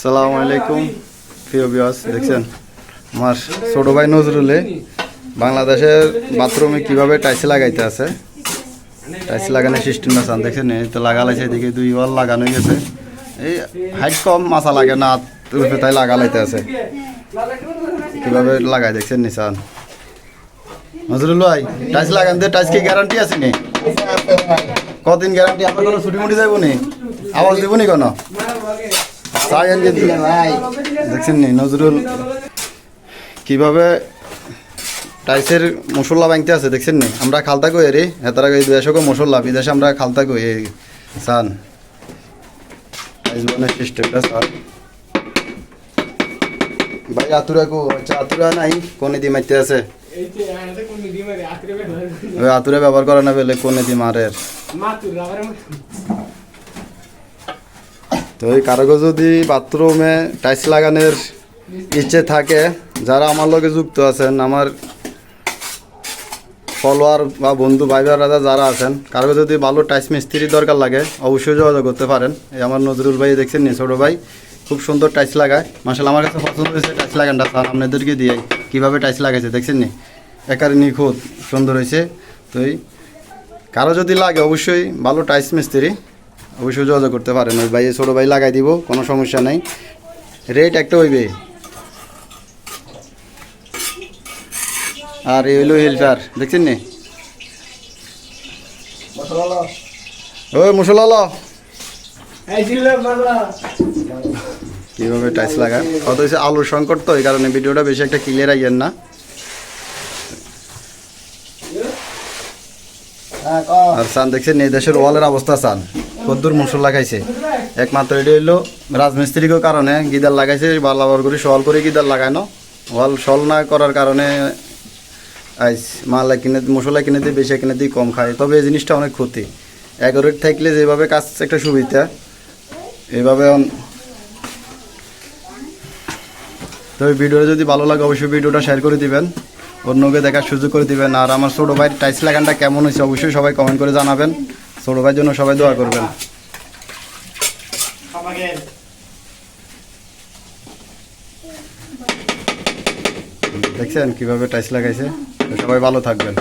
সালামু আলাইকুম। প্রিয় বিয়াস দেখছেন? আমার ছোট ভাই নজরুলে বাংলাদেশের বাথরুমে কীভাবে টাইলস লাগাইতে আছে? টাইলস লাগানোর সিস্টেম আছে। দেখছেন? এই তো লাগালাইছে এদিকে দুই ওয়াল লাগানো গেছে এই হাইট কম মাথা লাগে না রূপে তাই লাগালাইতে আছে। কীভাবে লাগাই দেখছেন নিশান? নজরুল ভাই টাইলস লাগান দিয়ে টাইলস কি গ্যারান্টি আছে নি? কদিন গ্যারান্টি আপনার কোনো ছুটি মুটি যাইব নি? আওয়াজ দিব নি কোনো? দেখছেন নি, নজরুল কীভাবে টাইসের মশলা বাংতে আছে, দেখছেন নি? আমরা খালতা কই রে হেতারা কই দেশকে মশলা, বিদেশে আমরা খালতা কই? সান। টাইস ভাই, আতুরা কো? আচ্ছা আতুরা নাই? কোনে দি মাইতে আছে? আতুরা ব্যবহার করে না বেলে কোনে দি মারে তো এই কারও যদি বাথরুমে টাইলস লাগানোর ইচ্ছে থাকে, যারা আমার লগে যুক্ত আছেন, আমার ফলোয়ার বা বন্ধু ভাই দাদা যারা আছেন কারও যদি ভালো টাইস মিস্ত্রির দরকার লাগে, অবশ্যই যোগাযোগ করতে পারেন। এই আমার নজরুল ভাই দেখছেন নি ছোটো ভাই, খুব সুন্দর টাইস লাগায়। মাসাল আমার কাছে পছন্দ হয়েছে টাইস লাগানটা, স্যার, আপনাদেরকে দিয়ে কীভাবে টাইস লাগাইছে, দেখছেন নি? একারে নিখুঁত, সুন্দর হয়েছে। তো এই কারও যদি লাগে, অবশ্যই ভালো টাইস মিস্ত্রি অবশ্যই যোগাযোগ করতে পারেন। ওই ভাই ছোটো ভাই লাগাই দিব কোনো সমস্যা নেই। রেট একটা হইবে। আর এই হইল হিলটার দেখছেন নি? ওই মুসলাল কীভাবে টাইস লাগায়? কত হয়েছে আলুর সংকট তো এই কারণে ভিডিওটা বেশি একটা ক্লিয়ার আইয়েন না। আর সান দেখছেন এই দেশের ওয়ালের অবস্থা সান। কদ্দুর মশলা লাগাইছে। একমাত্র এটা হইল রাজমিস্ত্রিকের কারণে গিদার লাগাইছে বালাবার করে সল করে গিদার লাগানো ওয়াল সল না করার কারণে আইস, মাল কিনে মশলা কিনে দিয়ে, বেশি কিনে দিয়ে কম খায়। তবে এই জিনিসটা অনেক ক্ষতি। এগারোট থাকলে যেভাবে কাজ একটা সুবিধা এইভাবে অন- তো এই ভিডিওটা যদি ভালো লাগে, অবশ্যই ভিডিওটা শেয়ার করে দিবেন। অন্যকে দেখার সুযোগ করে দিবেন। আর আমার ছোটো ভাইয়ের টাইস লাগানটা কেমন হয়েছে, অবশ্যই সবাই কমেন্ট করে জানাবেন। ছোটো ভাইয়ের জন্য সবাই দোয়া করবেন। দেখছেন কীভাবে টাইস লাগাইছে? সবাই ভালো থাকবেন।